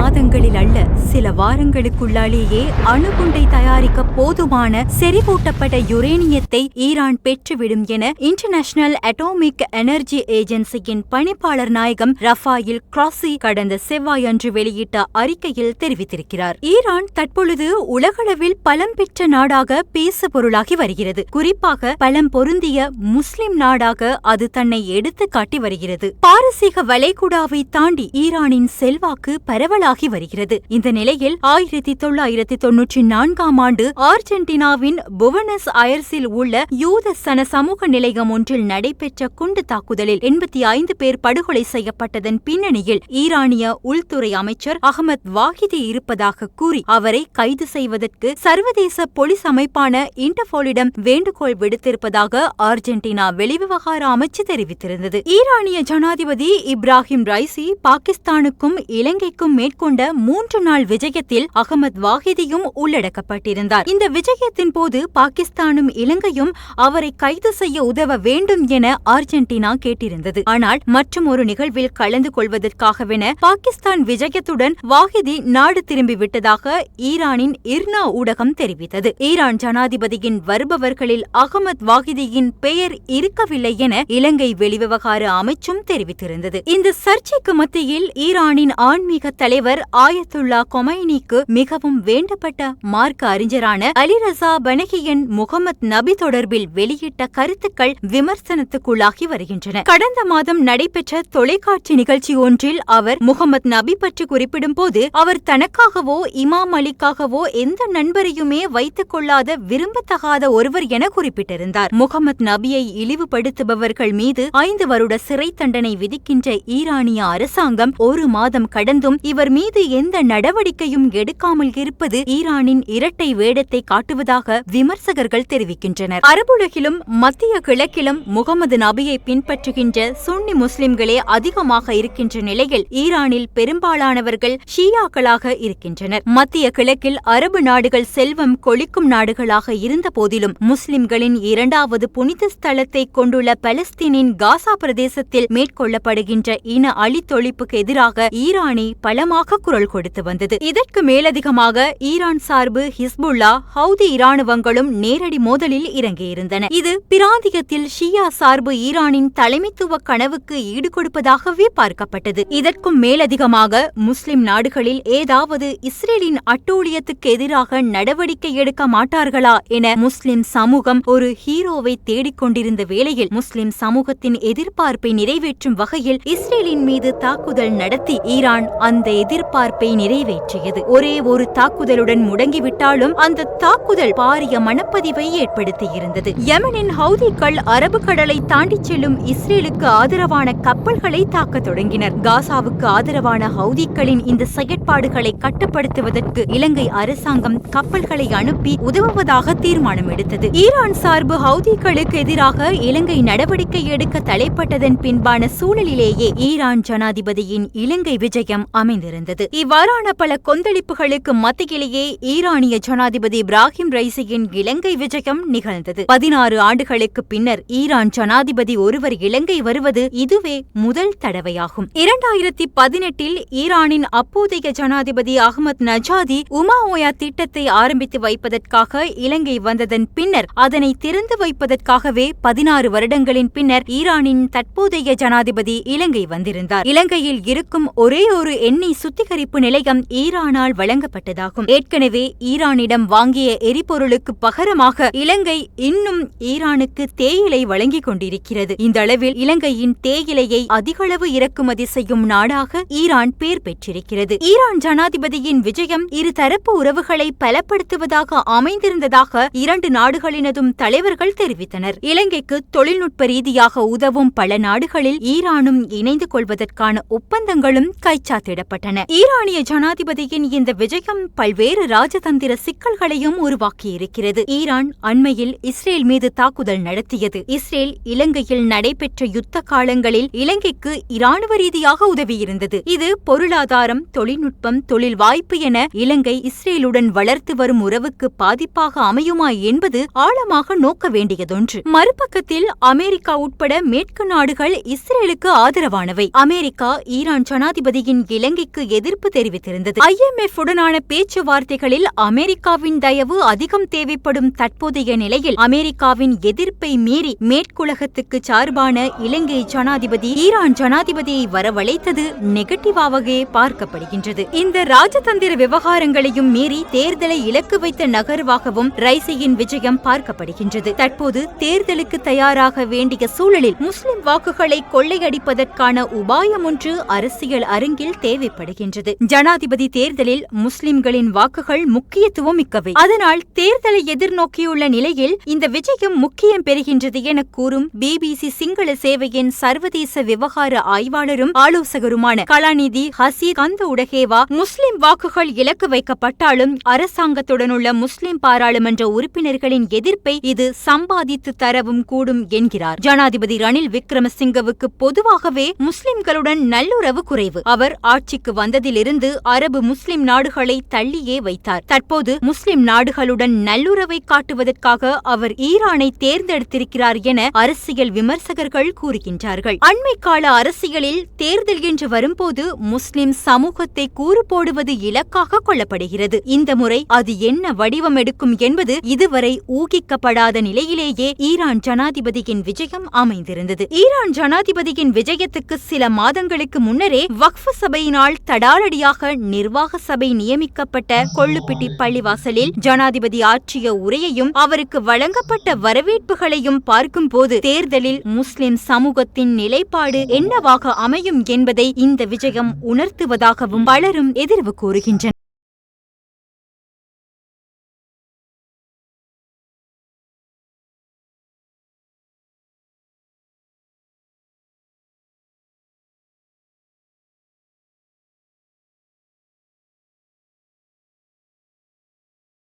மாதங்களில் அல்ல சில வாரங்களுக்குள்ளாலேயே அணுகுண்டை தயாரிக்க போதுமான செறிவூட்டப்பட்ட யுரேனியத்தை ஈரான் பெற்றுவிடும் என இன்டர்நேஷனல் அட்டோமிக் எனர்ஜி ஏஜென்சியின் பணிப்பாளர் நாயகம் ரஃபாயில் கிராசி கடந்த செவ்வாயன்று வெளியிட்ட அறிக்கையில் தெரிவித்திருக்கிறார். ஈரான் தற்பொழுது உலகளவில் பலம் பெற்ற நாடாக பேசு பொருளாகி வருகிறது. குறிப்பாக பலம் பொருந்திய முஸ்லிம் நாடாக அது தன்னை எடுத்து காட்டி வருகிறது. பாரசீக வளைகுடாவை தாண்டி ஈரானின் செல்வாக்கு பரவலாக வருகிறது. இந்த நிலையில் ஆயிரத்தி தொள்ளாயிரத்தி தொன்னூற்றி நான்காம் ஆண்டு ஆர்ஜென்டினாவின் புவனஸ் அயர்ஸில் உள்ள யூத சன சமூக நிலையம் ஒன்றில் நடைபெற்ற குண்டு தாக்குதலில் எண்பத்தி ஐந்து பேர் படுகொலை செய்யப்பட்டதன் பின்னணியில் ஈரானிய உள்துறை அமைச்சர் அகமத் வாஹிதி இருப்பதாக கூறி அவரை கைது செய்வதற்கு சர்வதேச போலீஸ் அமைப்பான இன்டர்போலிடம் வேண்டுகோள் விடுத்திருப்பதாக ஆர்ஜென்டினா வெளிவிவகார அமைச்சு தெரிவித்திருந்தது. ஈரானிய ஜனாதிபதி இப்ராஹிம் ரைசி பாகிஸ்தானுக்கும் இலங்கைக்கும் மேற்கொண்ட மூன்று நாள் விஜயத்தில் அகமது வாஹிதியும் உள்ளடக்கப்பட்டிருந்தார். இந்த விஜயத்தின் போது பாகிஸ்தானும் இலங்கையும் அவரை கைது செய்ய உதவ வேண்டும் என அர்ஜென்டினா கேட்டிருந்தது. ஆனால் மற்றும் ஒரு நிகழ்வில் கலந்து கொள்வதற்காகவென பாகிஸ்தான் விஜயத்துடன் வாஹிதி நாடு திரும்பிவிட்டதாக ஈரானின் இர்னா ஊடகம் தெரிவித்தது. ஈரான் ஜனாதிபதியின் வருபவர்களில் அகமது வாஹிதியின் பெயர் இருக்கவில்லை என இலங்கை வெளிவிவகார அமைச்சும் தெரிவித்திருந்தது. இந்த சர்ச்சைக்கு மத்தியில் ஈரானின் ஆன்மீக தலைவர் ஆயத்துல்லா கொமைனிக்கு மிகவும் வேண்டப்பட்ட மார்க்க அறிஞரான அலிரசா பனகியன் முகமது நபி தொடர்பில் வெளியிட்ட கருத்துக்கள் விமர்சனத்துக்குள்ளாகி வருகின்றன. கடந்த மாதம் நடைபெற்ற தொலைக்காட்சி நிகழ்ச்சி ஒன்றில் அவர் முகமது நபி பற்றி குறிப்பிடும்போது அவர் தனக்காகவோ இமாம் அலிக்காகவோ எந்த நண்பரையுமே வைத்துக் கொள்ளாத விரும்பத்தகாத ஒருவர் என குறிப்பிட்டிருந்தார். முகமது நபியை இழிவுபடுத்துபவர்கள் மீது ஐந்து வருட சிறை தண்டனை விதிக்கின்ற ஈரானிய அரசாங்கம் ஒரு மாதம் கடந்தும் இவர் மீது எந்த நடவடிக்கையும் எடுக்காமல் இருப்பது ஈரானின் இரட்டை வேடத்தை காட்டுவதாக விமர்சகர்கள் தெரிவிக்கின்றனர். அரபுலகிலும் மத்திய கிழக்கிலும் முகமது நபியை பின்பற்றுகின்ற சுன்னி முஸ்லிம்களே அதிகமாக இருக்கின்ற நிலையில் ஈரானில் பெரும்பாலானவர்கள் ஷியாக்களாக இருக்கின்றனர். மத்திய கிழக்கில் அரபு நாடுகள் செல்வம் கொளிக்கும் நாடுகளாக இருந்த போதிலும் முஸ்லிம்களின் இரண்டாவது புனித ஸ்தலத்தை கொண்டுள்ள பலஸ்தீனின் காசா பிரதேசத்தில் மேற்கொள்ளப்படுகின்ற இன அழித்தொழிப்புக்கு எதிராக ஈரானி பலமாக குரல் கொடுத்து வந்தது. இதற்கு மேலதிகமாக ஈரான் சார்பு ஹிஸ்புல்லா ஹவுதி இராணுவங்களும் நேரடி மோதலில் இறங்கியிருந்தன. இது பிராந்தியத்தில் ஷியா சார்பு ஈரானின் தலைமைத்துவ கனவுக்கு ஈடுகொடுப்பதாகவே பார்க்கப்பட்டது. இதற்கும் மேலதிகமாக முஸ்லிம் நாடுகளில் ஏதாவது இஸ்ரேலின் அட்டூழியத்துக்கு எதிராக நடவடிக்கை எடுக்க மாட்டார்களா என முஸ்லிம் சமூகம் ஒரு ஹீரோவை தேடிக்கொண்டிருந்த வேளையில் முஸ்லிம் சமூகத்தின் எதிர்பார்ப்பை நிறைவேற்றும் வகையில் இஸ்ரேலின் மீது தாக்குதல் நடத்தி ஈரான் அந்த எதிர்பார்ப்பை நிறைவேற்றியது. ஒரே ஒரு தாக்குதலுடன் முடங்கிவிட்டாலும் அந்த தாக்குதல் பாரிய மனப்பதிவை ஏற்படுத்தியிருந்தது. யமனின் ஹவுதிகள் அரபு கடலை தாண்டிச் செல்லும் இஸ்ரேலுக்கு ஆதரவான கப்பல்களை தாக்க தொடங்கினர். காசாவுக்கு ஆதரவான ஹவுதிகளின் இந்த செயற்பாடுகளை கட்டுப்படுத்துவதற்கு இலங்கை அரசாங்கம் கப்பல்களை அனுப்பி உதவுவதாக தீர்மானம் எடுத்தது ஈரான் சார்பு ஹவுதிகளுக்கு எதிராக இலங்கை நடவடிக்கை எடுக்க தலைப்பட்டதன் பின்பான சூழலிலேயே ஈரான் ஜனாதிபதியின் இலங்கை விஜயம் அமைந்திருந்தது. இவ்வாறான பல கொந்தளிப்புகளுக்கு மத்தியிலேயே ஈரானிய ஜனாதிபதி இப்ராஹிம் ரைசியின் இலங்கை விஜயம் நிகழ்ந்தது. பதினாறு ஆண்டுகளுக்கு பின்னர் ஈரான் ஜனாதிபதி ஒருவர் இலங்கை வருவது இதுவே முதல் தடவையாகும். இரண்டாயிரத்தி பதினெட்டில் ஈரானின் அப்போதைய ஜனாதிபதி அகமது நஜாதி உமா ஓயா திட்டத்தை ஆரம்பித்து வைப்பதற்காக இலங்கை வந்ததன் பின்னர் அதனை திறந்து வைப்பதற்காகவே பதினாறு வருடங்களின் பின்னர் ஈரானின் தற்போதைய ஜனாதிபதி இலங்கை வந்திருந்தார். இலங்கையில் இருக்கும் ஒரே ஒரு எண்ணெய் சுத்திகரிப்பு நிலையம் ஈரானால் வழங்கப்பட்டதாகும். ஏற்கனவே ஈரானிடம் வாங்கிய எரிபொருளுக்கு பகரமாக இலங்கை இன்னும் ஈரானுக்கு தேயிலை வழங்கிக் கொண்டிருக்கிறது. இந்த அளவில் இலங்கையின் தேயிலையை அதிகளவு இறக்குமதி செய்யும் நாடாக ஈரான் பேர் பெற்றிருக்கிறது. ஈரான் ஜனாதிபதியின் விஜயம் இருதரப்பு உறவுகளை பலப்படுத்துவதாக அமைந்திருந்ததாக இரண்டு நாடுகளினதும் தலைவர்கள் தெரிவித்தனர். இலங்கைக்கு தொழில்நுட்ப ரீதியாக உதவும் பல நாடுகளில் ஈரானும் இணைந்து கொள்வதற்கான ஒப்பந்தங்களும் கைச்சாத்திடப்பட்டன. ஈரானிய ஜனாதிபதியின் இந்த விஜயம் பல்வேறு ராஜதந்திர சிக்கல்களையும் உருவாக்கியிருக்கிறது. ஈரான் அண்மையில் இஸ்ரேல் மீது தாக்குதல் நடத்தியது. இஸ்ரேல் இலங்கையில் நடைபெற்ற யுத்த காலங்களில் இலங்கைக்கு இராணுவ ரீதியாக உதவியிருந்தது. இது பொருளாதாரம் தொழில்நுட்பம் தொழில் வாய்ப்பு என இலங்கை இஸ்ரேலுடன் வளர்த்து வரும் உறவுக்கு பாதிப்பாக அமையுமா என்பது ஆழமாக நோக்க வேண்டியதொன்று. மறுபக்கத்தில் அமெரிக்கா உட்பட மேற்கு நாடுகள் இஸ்ரேலுக்கு ஆதரவானவை. அமெரிக்கா ஈரான் ஜனாதிபதியின் இலங்கைக்கு இதற்கு எதிர்ப்பு தெரிவித்திருந்தது. ஐஎம்எஃப் உடனான பேச்சுவார்த்தைகளில் அமெரிக்காவின் தயவு அதிகம் தேவைப்படும் தற்போதைய நிலையில் அமெரிக்காவின் எதிர்ப்பை மீறி மேற்குலகத்துக்கு சார்பான இலங்கை ஜனாதிபதி ஈரான் ஜனாதிபதியை வரவழைத்தது நெகட்டிவாகவே பார்க்கப்படுகின்றது. இந்த ராஜதந்திர விவகாரங்களையும் மீறி தேர்தலை இலக்கு வைத்த நகர்வாகவும் ரைசியின் விஜயம் பார்க்கப்படுகின்றது. தற்போது தேர்தலுக்கு தயாராக வேண்டிய சூழலில் முஸ்லிம் வாக்குகளை கொள்ளையடிப்பதற்கான உபாயம் ஒன்று அரசியல் அரங்கில் தேவைப்படுகின்றது ஜனாதிபதி தேர்தலில் முஸ்லிம்களின் வாக்குகள் முக்கியத்துவம் மிக்கவை அதனால் தேர்தலை எதிர்நோக்கியுள்ள நிலையில் இந்த விஜயம் முக்கியம் பெறுகின்றது என கூறும் பிபிசி சிங்கள சேவையின் சர்வதேச விவகார ஆய்வாளரும் ஆலோசகருமான கலாநிதி ஹசீர் கந்த உடகேவா முஸ்லிம் வாக்குகள் இலக்கு வைக்கப்பட்டாலும் அரசாங்கத்துடனுள்ள முஸ்லிம் பாராளுமன்ற உறுப்பினர்களின் எதிர்ப்பை இது சம்பாதித்து தரவும் கூடும் என்கிறார். ஜனாதிபதி ரணில் விக்ரமசிங்கவுக்கு பொதுவாகவே முஸ்லிம்களுடன் நல்லுறவு குறைவு. அவர் ஆட்சிக்கு வந்ததிலிருந்து அரபு முஸ்லிம் நாடுகளை தள்ளியே வைத்தார். தற்போது முஸ்லிம் நாடுகளுடன் நல்லுறவை காட்டுவதற்காக அவர் ஈரானை தேர்ந்தெடுத்திருக்கிறார் என அரசியல் விமர்சகர்கள் கூறுகின்றார்கள். அண்மை கால அரசியலில் தேர்தல் என்று வரும்போது முஸ்லிம் சமூகத்தை கூறு போடுவது இலக்காக கொள்ளப்படுகிறது. இந்த முறை அது என்ன வடிவம் எடுக்கும் என்பது இதுவரை ஊகிக்கப்படாத நிலையிலேயே ஈரான் ஜனாதிபதியின் விஜயம் அமைந்திருந்தது. ஈரான் ஜனாதிபதியின் விஜயத்துக்கு சில மாதங்களுக்கு முன்னரே வக்ஃபு சபையினால் தடாலடியாக நிர்வாக சபை நியமிக்கப்பட்ட கொள்ளுப்பிட்டி பள்ளிவாசலில் ஜனாதிபதி ஆற்றிய உரையையும் அவருக்கு வழங்கப்பட்ட வரவேற்புகளையும் பார்க்கும்போது தேர்தலில் முஸ்லிம் சமூகத்தின் நிலைப்பாடு என்னவாக அமையும் என்பதை இந்த விஜயம் உணர்த்துவதாகவும் பலரும் எதிர்வு கூறுகின்றனர்.